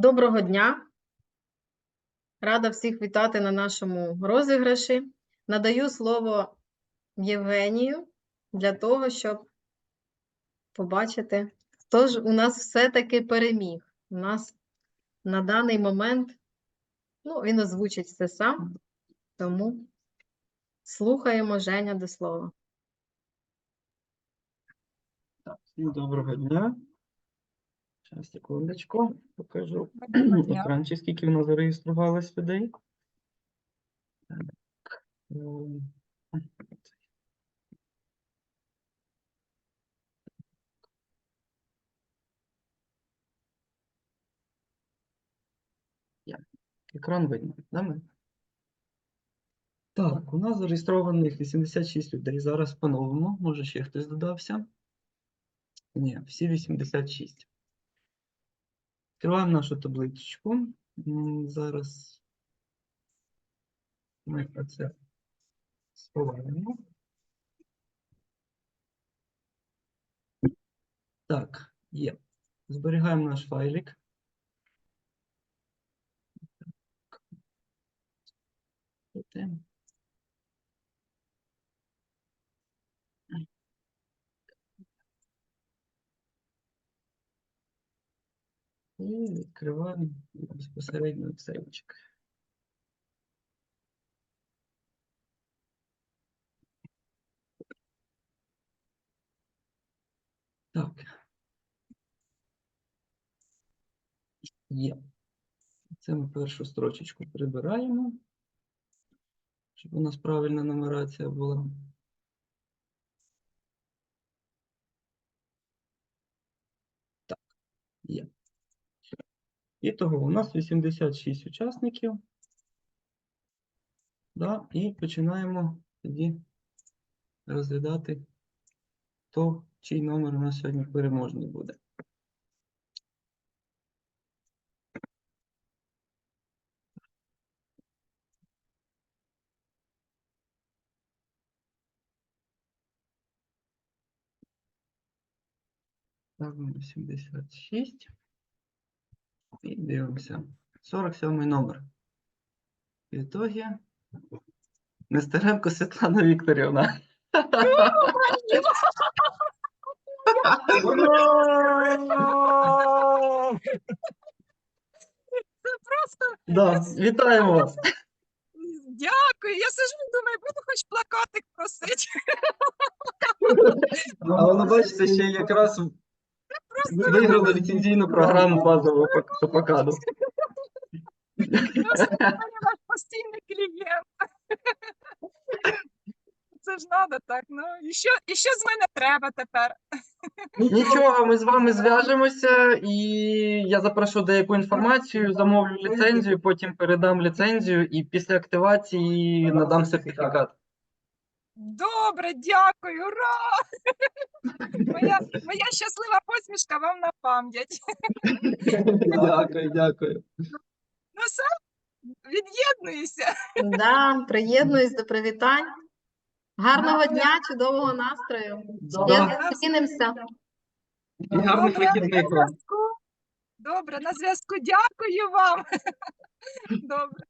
Доброго дня. Рада всіх вітати на нашому розіграші. Надаю слово Євгенію для того, щоб побачити, хто ж у нас все-таки переміг. У нас на даний момент, ну, він озвучить все сам, тому слухаємо Женя до слова. Всім доброго дня. Зараз, секундочку, покажу екранчик, скільки в нас зареєструвалось людей. Так. ем, Екран видно, да, ми? Так, у нас зареєстрованих 86 людей. Зараз по-новому. Може ще хтось додався. Ні, всі 86. Відкриваємо нашу табличку. Зараз ми це сховаємо. Так, є. Зберігаємо наш файлик. Оте. І відкриваємо безпосередньо сейвчик. Так. Є. Це ми першу строчечку прибираємо, щоб у нас правильна нумерація була. Так, є. І того у нас 86 учасників. Да, і починаємо тоді розглядати то, чий номер у нас сьогодні переможний буде. Ставимо 86. І дивимося. 47 номер. В ітогі Нестеренко Світлана Вікторівна. Це просто Да, вітаємо вас. дякую. Я сижу і думаю, буду хоч плакатик просити. А воно бачите, ще якраз виграли ліцензійну програму базового по- по покаду. Просто ваш постійний клієнт. Це ж треба так. Ну і що, і що з мене треба тепер? Нічого, ми з вами зв'яжемося, і я запрошу деяку інформацію, замовлю ліцензію, потім передам ліцензію і після активації надам сертифікат. Добре, дякую, ура! Моя, моя щаслива посмішка вам на пам'ять. Дякую, дякую. Ну все, від'єднуюся. Да, приєднуюсь до привітань. Гарного дня, чудового настрою. Да. Зустрінемося. Гарних Добре, вихідних на вам. зв'язку. Добре, на зв'язку. Дякую вам. Добре.